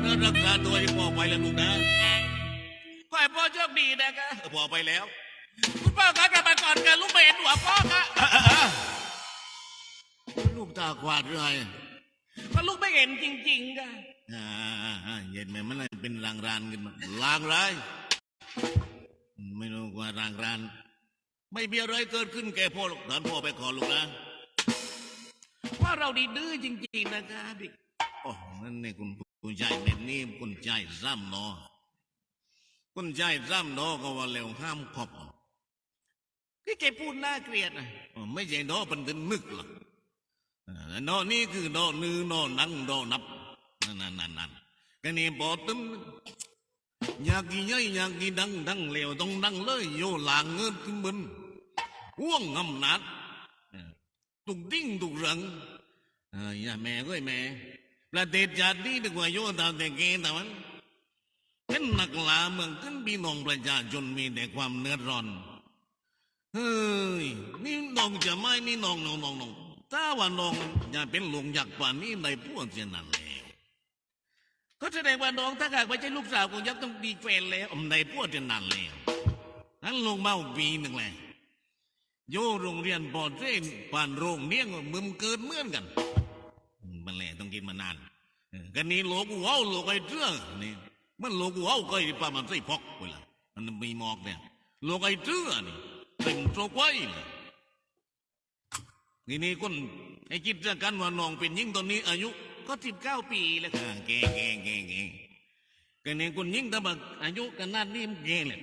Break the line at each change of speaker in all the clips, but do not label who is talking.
เนื้อรักษาตัวให้พ่อไปแล้วลูกนะขอให้พ่อโชคดีนะคะเออพ่อไปแล้ว คุณพ่อคะกลับมาก่อนกันลูกไม่เห็นหัวพ่อคะเออเออเออลูกตาขวาดเรื่อยก็ลูกไม่เห็นจริงๆค่ะอ่าอ่าอ่าเย็นไหมมันเป็นรางรานขึ้นมาลางไรายไม่รู้ว่ารางราน ไม่มีอะไรเกิดขึ้นแก่พ่อหรอกถอนพ่อไปขอลูกนะว่าเราดีดื้อจริง ๆ นะคะเด็กโอ้นั่นนี่คุณ คุณชายแบบนี้คุณชายซ้ำเนอคุณชายซ้ำเนอก็ว่าเร็วห้ามขอบคือแกพูดน่าเกลียดนะอ๋อไม่ใช่เนอเป็นถึงนึกหรอกเอนอนี่คือนอนือนอนังนอนับนั่นนั่นนั่นนั่นก็นี่บอตึมอยากกี่ย่อยอยากกี่ดังดังเร็วต้องดังเลยโยหลางเงินขึ้นบนว่วงงำนัดตุกดิ้งตุกรังอย่าแม่ก็แม่ tục đinh tục rận à, nhà mẹ của mẹ là tết chặt đi được qua vô tao แต่เกตามันเป็นนักลาเมืองขึ้นพี่น้องประชาชนมีแต่ความเนื้อร้อนเฮ้ยนี่น้องจะไม่นี่น้องน้องน้องน้องถ้าว่าน้องอย่าเป็นหลงอยากป่านนี้ในพวกเช่นนั้นแล้วก็แสดงว่าน้องถ้าหากไม่ใช่ลูกสาวของยักษ์ต้องดีแฟนแล้วในพวกเช่นนั้นแล้วนั้นลงมาปีหนึ่งแล้วโยโรงเรียนปอดเส้นผ่านโรงเลี้ยงมึงเกิดเหมือนกัน มันแหละต้องกินมานานกันนี้โลกูเอาโลกไอ้เตื้อนี่มันโลกูเอาก็ไอ้ปลามันใส่พอกไปละมันมีหมอกเนี่ยโลกไอ้เตื้อนี่เต็มโตไว้เลยนี่นี่คนไอ้คิดเรื่องกันว่าน้องเป็นยิ่งตอนนี้ อายุ ก็สิบเก้าปีแล้วค่ะแก่แก่แก่แก่กันนี้คนยิ่งถ้าบักอายุกันนาดนี้มันแก่เลย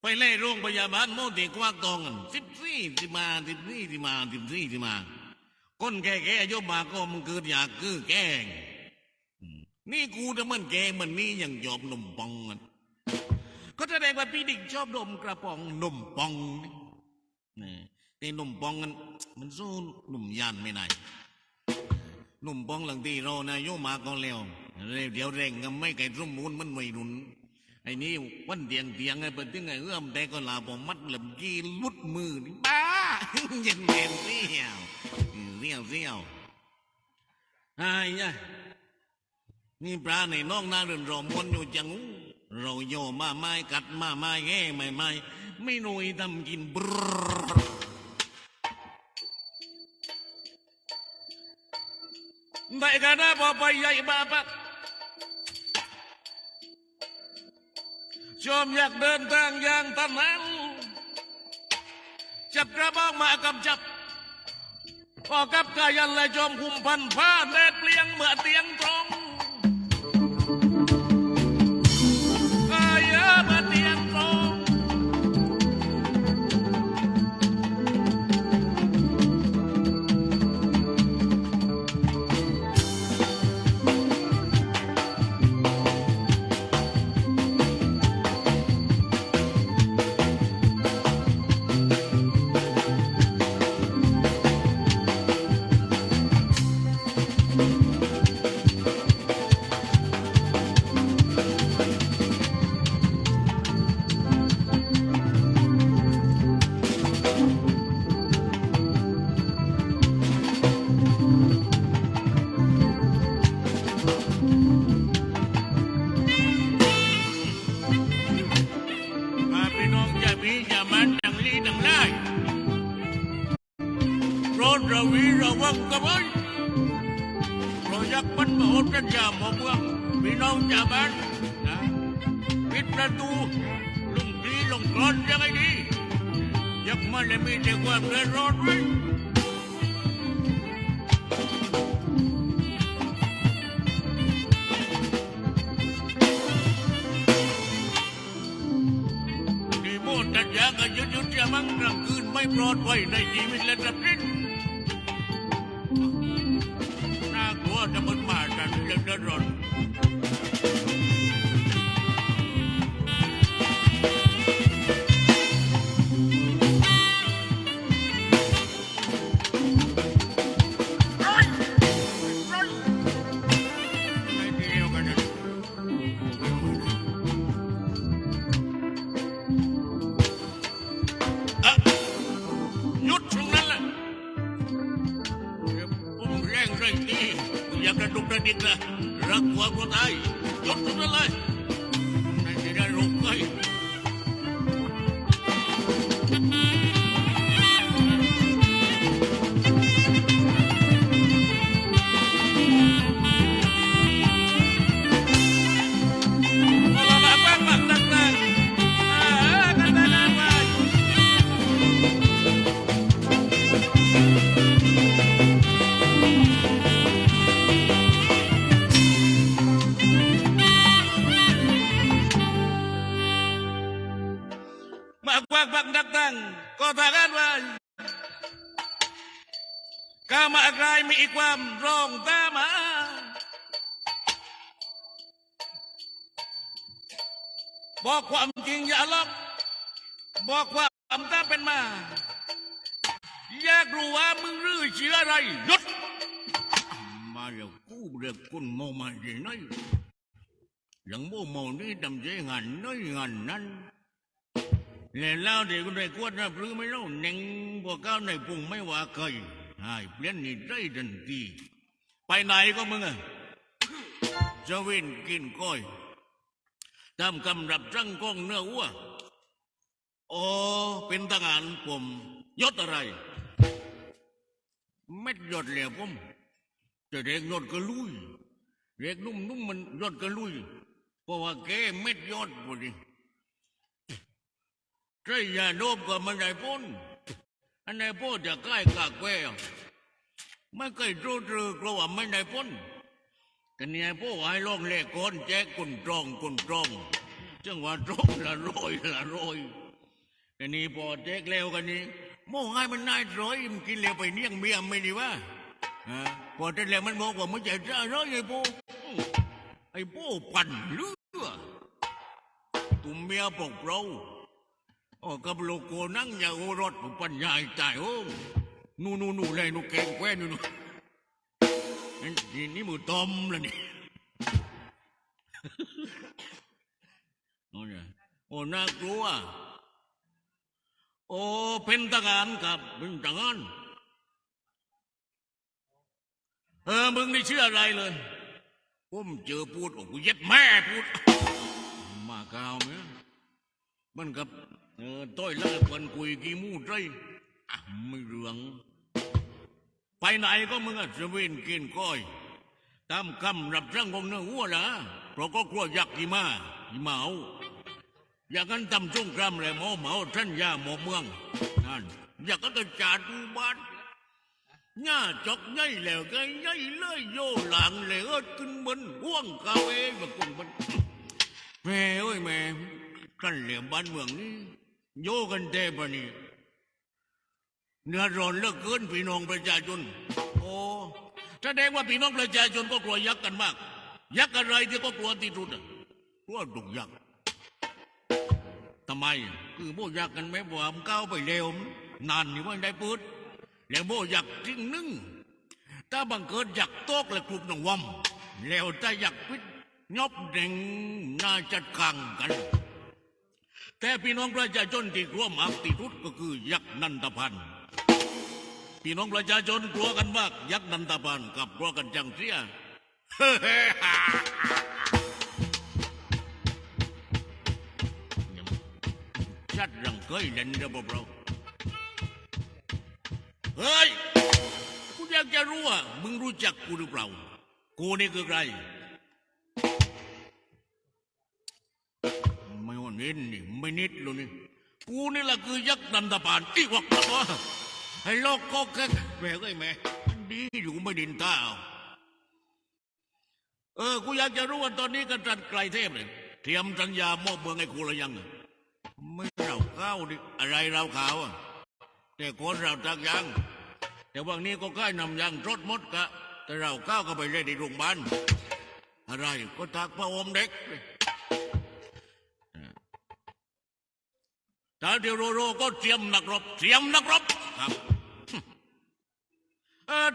ไปเล่โรงพยาบาลโมเดกวากตองสิบสี่สิมาสิบสี่สิมาสิบสี่สิมา ก้นแก่แก่ยุมาก็มึงเกิดอยากคือแกงนี่กูจะมันแกงมันนี่ยังยอมนมปองกันก็แสดงว่าพี่ดิกชอบนมกระป๋องนมปองนี่แต่นมปองกันมันสู้นมยานไม่ได้นมปองหลังที่เรานายโยมาก็แล้วเดี๋ยวเร่งก็ไม่ไก่ร่มมูลมันไม่รุนไอ้นี่วันเตียงเตียงไอ้เป็นถึงไงเอื้อมแต่ก็ลาบอมัดหลมกี้ลุดมือนี่บ้า เย็นเย็นเรียวเรียวเรียวไอ้ยะนี่ปลาในน้องนาเรือนรอมวนอยู่จังเจับกระบอกมากำจับพอกับกายันและจอมคุมพันผ้าแดดเปลียงเมื่อเตียงตรง ไม่ปลอดภัยในชีวิตและทรัพย์สิน บอกความจริงอย่าลบบอกความตามเป็นมา อยากรู้ว่ามึงรื้อเชื่ออะไรหยุด มาเดี๋ยวกูเรียกคุณโมมาที่ไหนหลังโมโมนี่ทำใจงานน้อยงานนั้นแล้วเล่าเด็กคนใดกวดนะพรือไม่เล่าเน่งพวกก้าวในพุงไม่ว่าเคยหายเปลี่ยนนิสัยทันทีไปไหนก็มึงอะจะว้นกินก้อย ทำกำรับจังกองเนื้อวัวโอ้เป็นทหารผมยศอะไรเม็ดยศเหลวผมจะเด็กยศก็ลุยเด็กนุ่มนุ่มมันยศก็ลุยเพราะว่าแกเม็ดยศพอดีใช่ยาโนบก็มันได้พ้นอันไหนพ้นจะใกล้กากแวไม่เคยรู้เรื่องกลัวไม่ได้พ้น แต่เนี่ยพวกไอ้ลองเล่ก้นแจ๊กกุนตรองกุนตรองจังหวะตรองละโรยละโรยแต่นี่พอแจ๊กแล้วกันนี้โม่ให้มันนายร้อยมันกินแล้วไปเนียงเมียไม่ดีวะฮะพอแต่แล้วมันบอกว่ามันจะจ้าร้อยไอ้ปูไอ้ปูปั่นเลือตุ่มเมียปกเราโอ้กับโลโก้นั่งอย่าโอรถปัญญาตายโอ้นู่นู่นู่เลยนู่แกงแคว้นนู่ นี่นี่มือตอมแล้วนี่โอ้ยโอ้น่ากลัว โอ้เป็นทหารกับเป็นทหารเออมึงนี่เชื่ออะไรเลยผมเจอพูดโอ้กูเย็ดแม่พูด มาเกาวเนี่ยมันกับเออต้อยแล้วคนคุยกี่มูดไรอะไม่เรื่อง ไปไหนก็มึงอะจะว้นกินก้อยตามคำรับร่างของเนื้อวัวนะเพราะก็กลัวยักษ์กี่มากี่เมาอยากกันทำสงครามเลยหมอเหมาท่านยาหมอเมืองนั่นอยากกันกระจาดูบ้านหน้าจอกใหญ่แล้วก็ใหญ่เลยโยหลังเลยเอิดขึ้นบนห่วงกาเวมากุนบนแม่เอ้ยแม่กันเหลี่ยมบ้านเมืองนี้โยกันเทปะนี่ เนื้อร้อนเลือกเกินพี่น้องประชาชน โอ้แสดงว่าพี่น้องประชาชนก็กลัวยักษ์กันมาก ยักษ์อะไรที่ก็กลัวที่สุดกลัวดุยักษ์ทำไม คือโบยักษ์กันไหมบ่ามนก้าวไปเร็วนานนี่ว่าได้ปืดแล้วโบยักษ์ทิ้งนึ่งถ้าบังเกิดยักษ์โตกและกลุ่มหนองวำแล้วถ้ายักษ์พิษยบเด่งน่าจะกังกัน แต่พี่น้องประชาชนที่กลัวมากที่สุดก็คือยักษ์นันทพันธ์ พี่น้องประชาชนกลัวกันมาก ยักษ์นันทพันกับกลัวกันจังเสียชัดรังเคยเล่นระบบเราเฮ้ยกูอยากจะรู้ว่ามึงรู้จักกูหรือเปล่า กูนี่คือใครไม่ว่านิดนี่ไม่นิดเลยนี่กูนี่แหละคือยักษ์นันทปานอีกวักตะ วะให้โลกก็แค่แม่ก็ไอ้แม่มันดีอยู่ไม่ดินตาเอาเออกูอยากจะรู้ว่าตอนนี้กันจันไกลเทพเลยเตรียมสัญญามอบเมืองให้กูหรือยังไม่เราเข้าดิอะไรเราขาวอะแต่คนเราตักยัง แต่วันนี้ก็ใกล้นำยังรถมดกะ แต่เราก้าวก็ไปเล่นในโรงพยาบาลอะไรก็ทักพระอมเด็กตาเดียวโรโรก็เตรียมนักรบเตรียมนักรบ หัก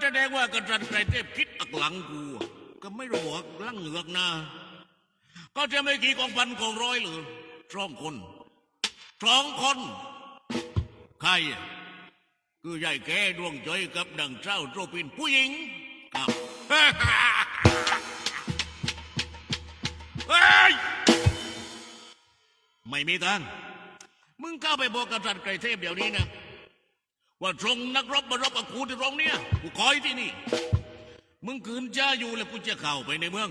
แสดงว่ากระจันไตรเทพคิษอักหลังกู ก็ไม่รู้หักลั่งเหงือกนะก็จะไม่กี่กองพันกองร้อยหรือสองคนสองคน ใคร คือหญ่แก่ดวงจอยกับดังเจ้าโรปินผู้หญิงครับไม่มีตังมึงเข้าไปบอกกับจันไกรเทพเดี๋ยวนี้นะ ว่าตรงนักรบมารบกับกูที่ตรงเนี้ยกูคอยที่นี่ มึงขืนจ้าอยู่แล้วกูจะเข้าไปในเมือง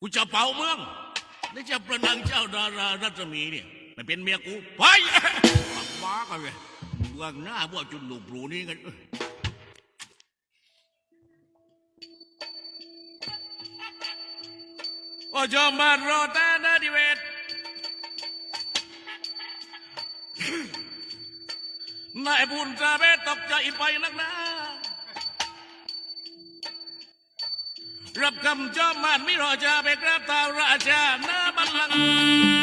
กูจะเป่าเมือง และจะประนังเจ้าดารารัศมีเนี่ยมันเป็นเมียกูไปบ้ากันเลยเบื้องหน้าพวกจุดหลูปหลูนี้กันโอ้จอมบานรอตานาดิเวศ นายบุญจาเบตตกใจไปนักหนารับคำจอมมันไม่รอจะไปกราบเท้าราชาหน้าบัลลังก์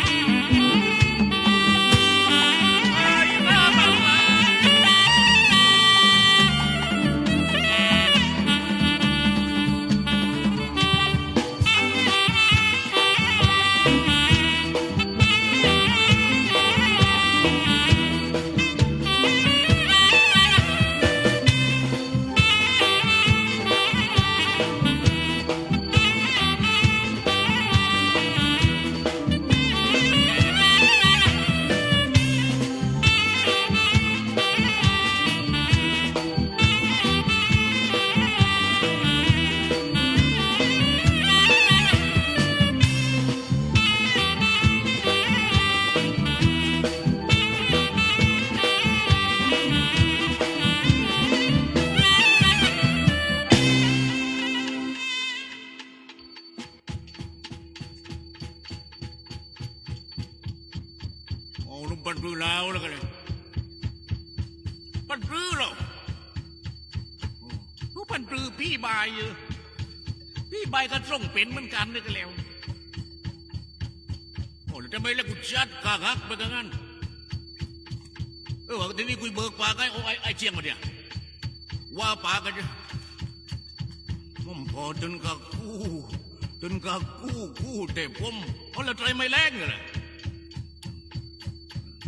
กู้กู้แต่ผมเอาแล้วใจไม่แรงเลย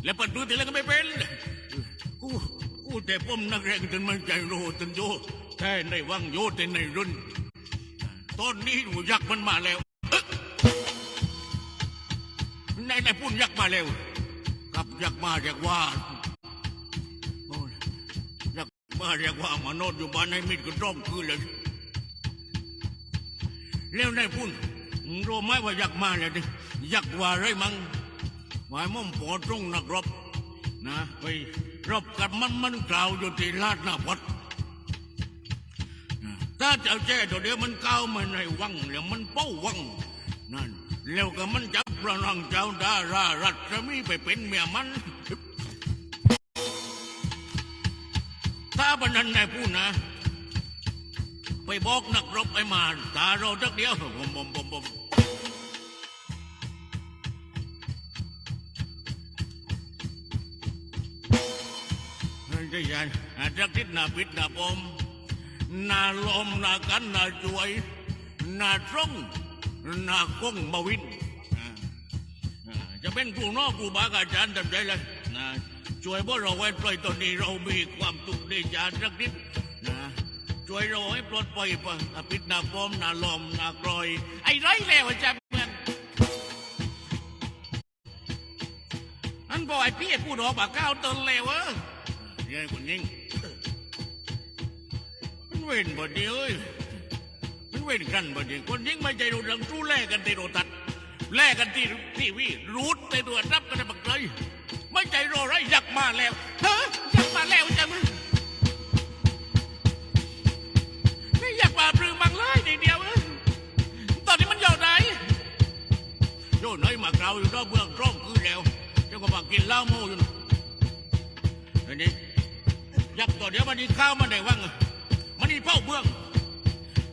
แล้วปัดดูทีแล้วก็ไม่เป็นกูกูแต่ป้อมนักแรงจนมันใจโรจนโยแท้ในวังโยแต่ในรุ่นตอนนี้หนูยักษ์มันมาแล้วเอ๊ะในในปุ่นยักษ์มาแล้วกลับยักษ์มาเรียกว่าโอ้ยยักษ์มาเรียกว่ามานอนอยู่บ้านในมิดก็ต้องคืนเลยแล้วในปุ่นมึง รู้ไหมว่ายักษ์มาแล้วดิยักษ์ว่าไรมั้งหมายม่อมปอตรงนักรบนะไปรบกับมันมันกล่าวอยู่ที่ลาดหน้าวัดถ้าเจ้าแจ้ตัวเดียวมันก้าวมาในวังแล้วมันเป้าวังนั่นแล้วก็มันจับประนังเจ้าดารารัชมีไปเป็นเมียมันถ้าบันนั้นนายพูดนะ ไปบอกนักรบไอ้มาตาเราทักเดียวผมผมผมผม นั่นจะยันอาจจะคิดนาปิดนาปมนาลมนากันนาช่วย นาตรงนาคงมาวินอ่าจะเป็นครูนอกครูบาอาจารย์ทำใจเลยนะช่วยพวกเราไว้ปล่อยตอนนี้เรามีความตุกข์ได้จานสักนิดนะช่วยเราให้ปลดปล่อยปะปิดนาปมนาลมนากรอย ไอ้ไรแล้วอาจารย์เมืองอันบอกไอ้พี่พูดออกปากก้าวตนเลวเออ ยายคนยิงมันเว้นบดีเอ้ยมันเว้นกันบดียวคนยิงไม่ใจรู้เรื่องรู้แลกกันที่โรตัดแลกกันที่ทีวีรูดในตัวรับกันบักเลยไม่ใจรอไรอยากมาแล้วเฮ้ยอยากมาแล้วจังมึงไม่อยากมาปลือมังเลยทีเดียวเอ้ยตอนนี้มันอยู่ไหนโยนไหนมากราวอยู่รอบเบื้องร่องคือแล้วเจ้าก็มากินเหล้าโม่อยู่นะอันนี้ยักตัวเดียวมันนี่ข้าวมันได้ว่างมันนี่เป้าเบื้อง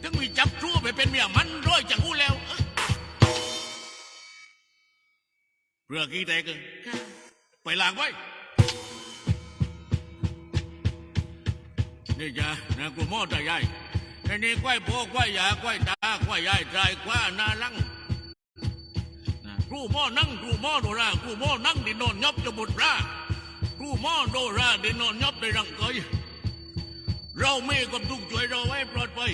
ถึงมีจับชั่วไปเป็นเมียมันร้อยจากกูแล้วเรือกี่แตกเลยไปล้างไว้นี่จ้ะนะกูหม้อตาใหญ่อันนี้ควายโพควายยาควายตาควายยายใจควายนาลังนะครูหม้อนั่งครูหม้อโดราครูหม้อนั่งดินนอนยบจะบุตรา รูหมอโดราได้นอนยับในรังเกยเราไม่กับทุกช่วยเราไว้ปลอดภัย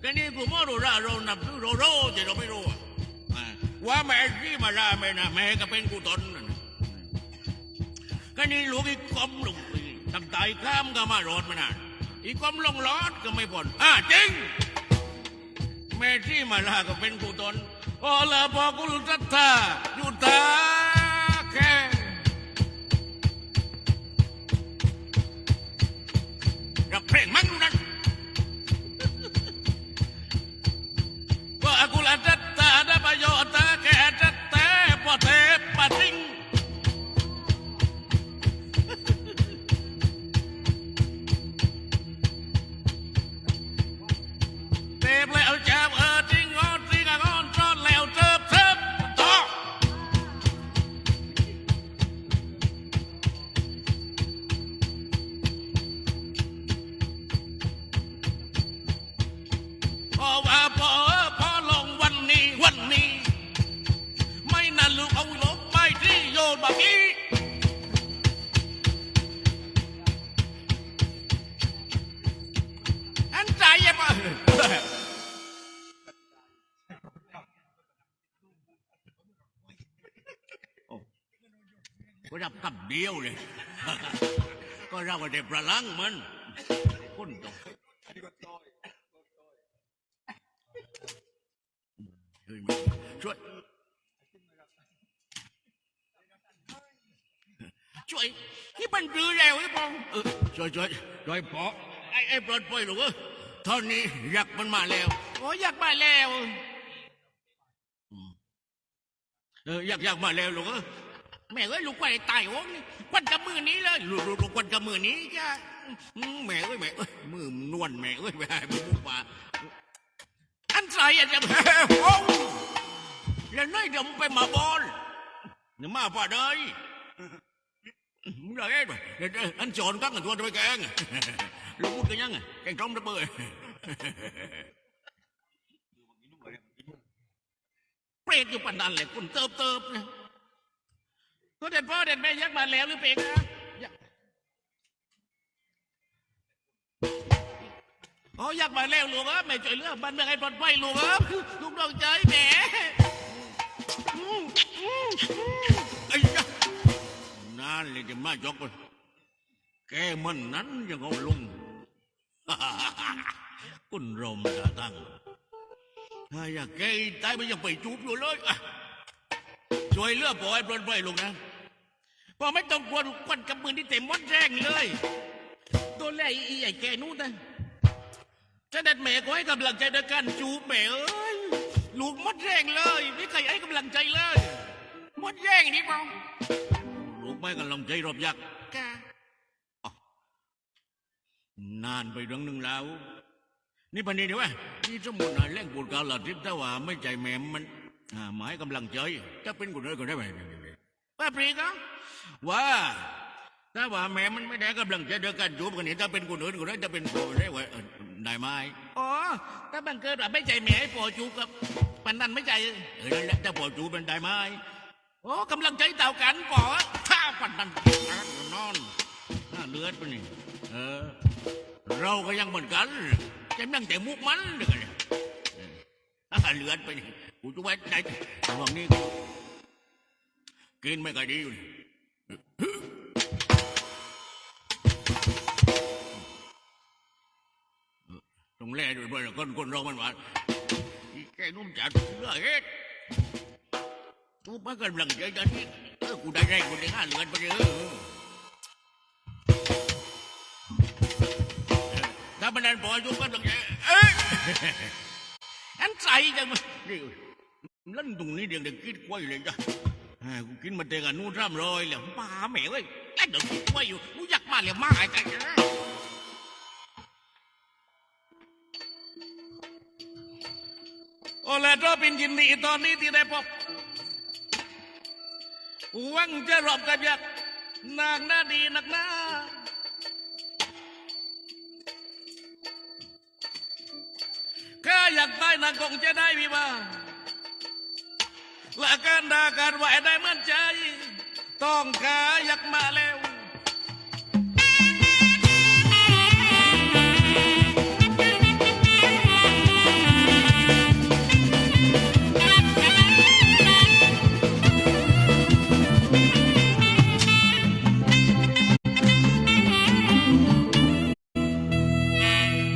แค่นี้ครูมอโดราเรานับถือเราโรแต่เราไม่รู้ว่าแม่ที่มาลาแม่นะแม่ก็เป็นกูตนนั่นน่ะก็นี่ลูกอีกกอมลงไปตั้งใจข้ามก็มารอดมานานอีกกอมลงรอดก็ไม่พ้นอ่าจริงแม่ที่มาลาก็เป็นกูตนโอ้ละพอกุลทัตตาอยู่ตาแค่ รับเพลงมั้ ดียวเลย ก็รับว่าเด็ประลังมันคนตกเฮ้ยมึงช่วย ช่วย ที่มันรื้อแล้วไอ้ปองเออช่วยช่วยช่วยปอไอ้ไอ้ปลดปล่อยหรอกเออเท่านี้ยักษ์มันมาแล้วโอ้ยักษ์มาแล้วอืมเออยักษ์ยักษ์มาแล้วลูกเออ แม่เอ้ยลูกควันไตายโอ้นี่ควันกับมือนี้เลยลูกลูกควันกับมือนี้จ้าแม่เอ้ยแม่เอ้ยมือมันนวลแม่เอ้ยแม่มือมุกป่าอันใส่จะแพ้โอ้แล้วน้อยเดี๋ยวมึงไปมาบอลนี่มาป่าเลยมึงเลยอันจอนกังตัวจะไปแกงลูกพูดกันยังไงแกงต้มระเบิดเปรตอยู่ปันนันเลยคุณเติบเติบเนี่ย ก็เด็ดพ่อเด็ดแม่ยักษ์มาแล้วหรือเปล่านะยักษ์อ๋อยักษ์มาแล้วลูกเอ้ยแม่ช่วยเลือกบ้านเมืองให้ปลอดภัยลูกเอ้ยลูกดวงใจแหมอืมอืมอืมไอ้ยะนั่นเลยจะมายกมันแกมันนั้นยังเอาลุงคุณรมตาตั้งถ้าอยากแกตายไมันยังไปจูบอยู่เลยช่วยเลือกปล่อยปลอดภัยลูกนะ พอไม่ต้องกลัวควันกับมือที่เต็มมดแรงเลยตัวแรกอีไอ้แกนู้นนะจะเด็ดแม่ก็ให้กำลังใจในการจูบแม่เอ้ยลูกมดแรงเลยไม่เคยให้กำลังใจเลยมดแรงนี่เปล่าลูกไม่กำลังใจรอบยักษ์กะอ๋อนานไปเรื่องหนึ่งแล้ว นี่พันนี้เดี๋ยวะนี่สมมุตินะเล่นกูดกาลาทิพย์ถ้าว่าไม่ใจแม่มันอ่าหมายกำลังใจถ้าเป็นกูเลยก็ได้ไหม ป้าปรีก็ว่าถ้าว่าแม่มันไม่ได้กำลังใจเดียวกันจูบกันนี่ถ้าเป็นคนอื่นก็ได้จะเป็นโบได้ว่าเอ่อได้ไหมอ๋อถ้าบังเกิดว่าไม่ใจแม่ให้ปอจูบกับปันนั้นไม่ใจเออนั่นแหละถ้าปอจูบเป็นได้ไหมโอ้กำลังใจเต่ากันปอถ้าปันนั้นนอนน่าเลือดไปนี่เออ เราก็ยังเหมือนกันจะนั่งแต่มุกมันเด็กเนี่ยเอออ่าเลือดไปนี่กูจะไว้ไหนระหว่างนี้ กินไม่ค่อยดีอยู่นี่ต้องแล่ด้วยเพื่อนคนคนเรามันหวาอีแกนุ่มจัดเลือเฮ็ดกูไม่กำลังใจจะที่เออกูได้แรงกูได้ห้าเหลือนไปเลยออถ้ามันนั่นพอจุกก็ต้องเอ้ยอันใส่จังมันนี่เล่นตรงนี้เดี๋ยวเด็กกินกล้วยเลยจ้ะ กูกินมาเตะกันนู่นร่ำรอยแล้วป้าแม่เว้ยไอ้เด็กกินกล้วอยู่กูอยากมาเลยมาไอ้ใจนะโอเลโตเป็นยินดีตอนนี้ที่ได้พบหวังจะรอบกับยักษ์นางหน้าดีนักหน้าข้าอยากได้นางคงจะได้วิวาห์ และการด่ากันไหวได้เหมือนใจ ต้องกายักมาแล้ว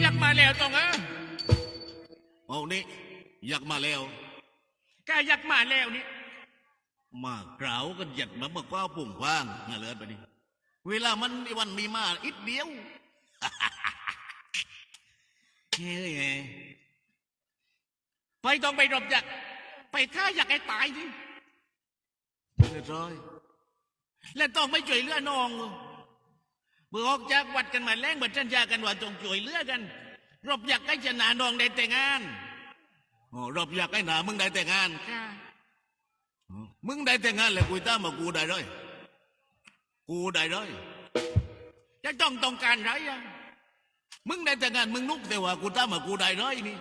ยักมาแล้วต้องอะเอานี่ยักมาแล้ว
กอยากมาแล้วนี่
มาเกล่าวกันหยัดมาเมื่อกว้าวปุ่งกว้างน่าเลือดไปดิเวลามันมีวันมีมาอีกเดียวเฮ้ยไง
ไปต้องไปรบอยากไปฆ่าอยากให้ตายดิ
เรียบร้อย
และต้องไม่ช่วยเหลือน้องเมื่อออกจากวัดกันมาแล้งบัดสัญญากันว่าต้องช่วยเหลือกัน รบอยากให้ชนะน้องได้แต่งงาน
อ๋อ รอบอยากให้หนามึงได้แต่งงาน
ค่ะ
อ๋อมึงได้แต่งงานแล้วกูตามมากูได้เลยกูได้เลย
จะต้องต้องการไรอะ
มึงได้แต่งงานมึงนุกแต่ว่ากูตามมากูได้เลยนี่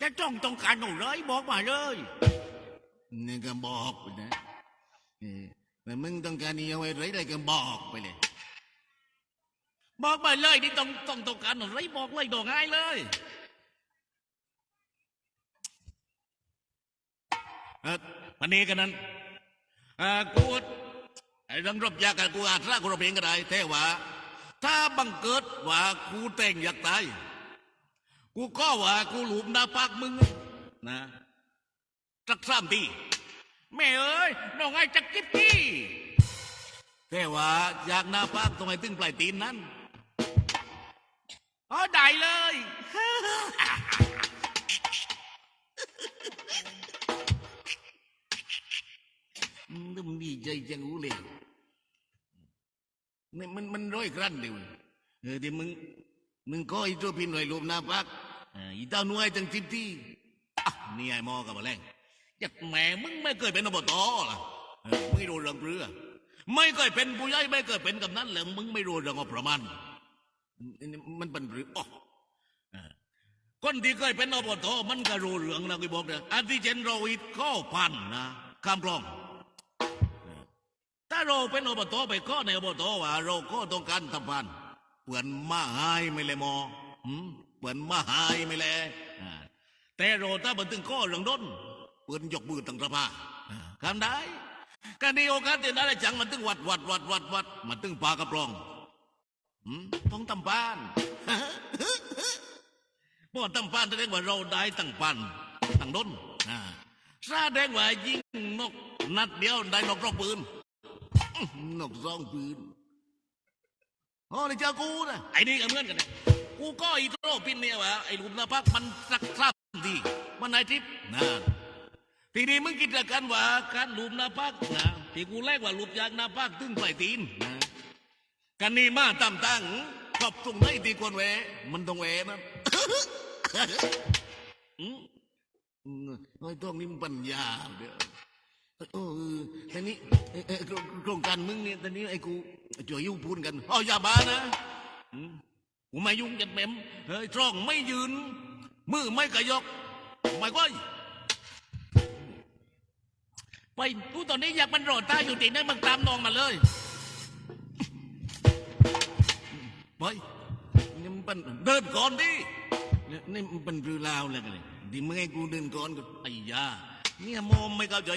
จะต้องต้องการอะไรบอกมาเลย
นี่ก็บอกไปนะเออแต่มึงต้องการนี่เอาไว้ไรอะไรก็บอกไปเลย
บอกมาเลยนี่ต้องต้องต้องการอะไรบอกเลยดอกง่ายเลย
วันนี้กันนั้นกูไอ้เรื่องรบยากกันกูอาจรักกูรบเองก็ได้แต่ว่า ถ้าบังเกิดว่ากูแต่งอยากตาย กูก็ว่ากูหลุมหน้าปากมึงนะสักสามที
แม่เอ้ยน้องไอ้จักกิ๊บกี้
แต่ว่าอยากหน้าปากตรงไหนตึงปลายตีนนั้น
อ๋อได้เลย
อืมมันดีใจจังกูเลยนี่มันมันร้อยครั้นเดียวเออเดี๋ยวมึงมึงก็อีตัวพินหน่อยหลุมหน้าปากอีเต้าหน่วยจังสิบที่นี่ไอ้หมอกับมาแรงยักแหม่มึงไม่เคยเป็นอบตล่ะไม่รู้เรื่องเรือไม่เคยเป็นผู้ใหญ่ไม่เคยเป็นกำนันเลยมึงไม่รู้เรื่องงบประมาณนี่มันเป็นหรืออ๋อคนที่เคยเป็นอบตมันก็รู้เรื่องนะกูบอกนะอันที่เจนเราอีกข้อพันนะข้ามกลอง ถ้าเราเป็นอบตไปข้อในอบตว่า เราก็ต้องการทำพันเปื่อนมาหายไม่เลยมอเปื่อนมาหายไม่เลยแต่เราถ้าบันทึงข้อเรื่องด้นเปื่อนยกมือตั้งสภาอ่ากันได้การดีโอกาสที่ได้จังมันตึงวัดวัดวัดวัดวัดมันตึงปากระปรองต้องทำบ้านพอตั้งปานแสดงว่าเราได้ตั้งปันตั้งด้นอ่าแสดงว่ายิงนกนัดเดียวได้นกรอบปืน นกซองปืนโอ้นี่เจ้ากูนะ
ไอ้นี่ก็เหมือนกันนะ
กูก็อีโตรปินเนี่ยว่าไอ้หลุมหนาพักมันสักซ้ำดีมันนายทิพย์นั่นทีนี้มึงคิดกันว่าการหลุมหนาพักนะที่กูแรกว่าหลุมยางหนาพักตึงปลายตีนนะกันนี่มาตามตั้งขอบตรงไหนที่ควรแหวมันต้องแหวนะอืมอืมไอ้ต้องนี่มันปัญญาเด้อ เออแต่นี้เอ่อเอ่อโครงการมึงเนี่ยตอนนี้ไอ้กูจ่วยยุ่งพูนกันเอาอย่าบ้านะอืมกูไม่ยุ่งจัดแหมมเฮ้ยตรองไม่ยืน มือไม่กระยกไม่ก้อย
ไปกูตอนนี้อยากมันโรดตาอยู่ติดนั่นมึงตามนองมาเลย
ไปนี่มันเดินก่อนดิเนี่ยมันเป็นรือลาวอะไรกันเลยดิมึงให้กูเดินก่อนก็ไอ้ยาเนี่ยโมไม่เข้าใจ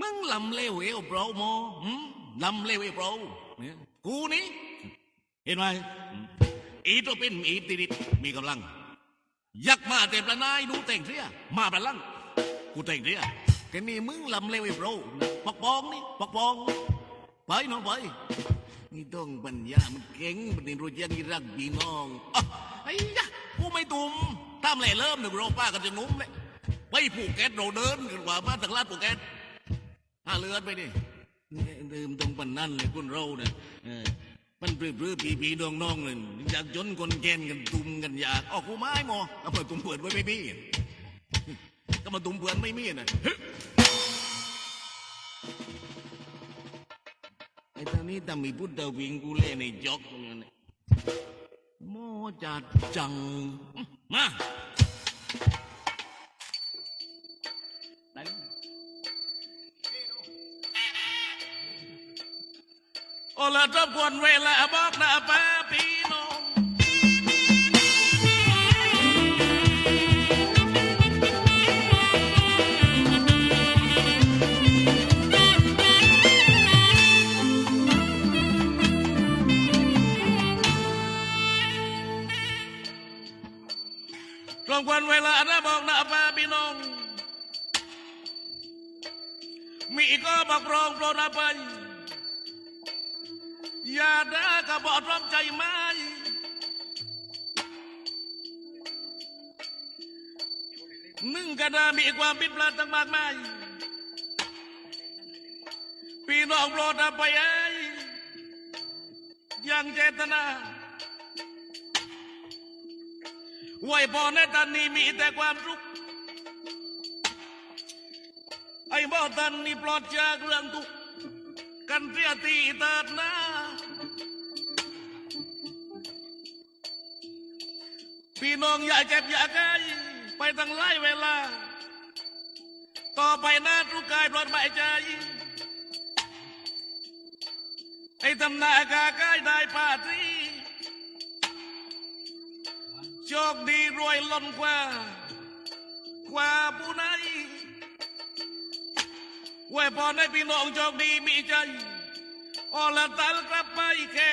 มึงลำเลวเอวเปล่าโมลำเลวเอวเปล่ากูนี่เห็นไหมอืมอีตัวเป็นอีติดิดมีกำลัง ยักมาแต่ประนายดูแต่งเสียมาประลังกูแต่งเสียแค่นี้มึงลำเลวเอวเปล่าปอกปองนี่ปอกปองไปน้องไปนี่ต้องปัญญามันเก่งมันนี่รู้ยังนี่รักพี่น้องอไอ้ยะกูไม่ตุ่มตามแหล่เริ่มหนึ่งเราป้ากันจะนุ่มเลยไปผูกแก๊สเราเดินกันกว่ามาถึงลาดผูกแก๊ส ห้าเลือนไปดิเนี่ยเดิมตรงปันนั่นเลยคนเราเนี่ยมันปลื้อๆปีปีๆน้องน้องเลยอยากจนคนแกนกันตุ่มกันอยากออกกูไม้หมอเอามาตุ่มเปิดไว้ไม่มีก็มาตุ่มเปิดไม่มีนะไอ้ตอนนี้ตามีพุทธวิงกูเล่ในจอกเนี่ยโมจัดจังมา ละทบกวนเวลาบอกนะป้าพี่น้องรบกวนเวลานะบอกนะป้าพี่น้อง มีก็บอกรองโปรดอภัย ดากระบอกร้อมใจไหมมึงก็ได้มีความผิดพลาดตั้งมากมายพี่น้องโปรดอภัยไอ้ยังเจตนาไว้พอในตอนนี้มีแต่ความสุขไอ้บ่ตันนี่ปลอดจากเรื่องทุกข์กันเสียทีเติดนะ พี่น้องอย่าเจ็บอย่าไข้ไปตั้งไล่เวลา ต่อไปหน้าทุกกายปลอดภัยใจไอ้ทำหน้ากากายได้ปาทีโชคดีรวยล้นกว่า กว่าผู้ไหนไว้พอให้พี่น้องโชคดีมีใจออละตัลกลับไปแค่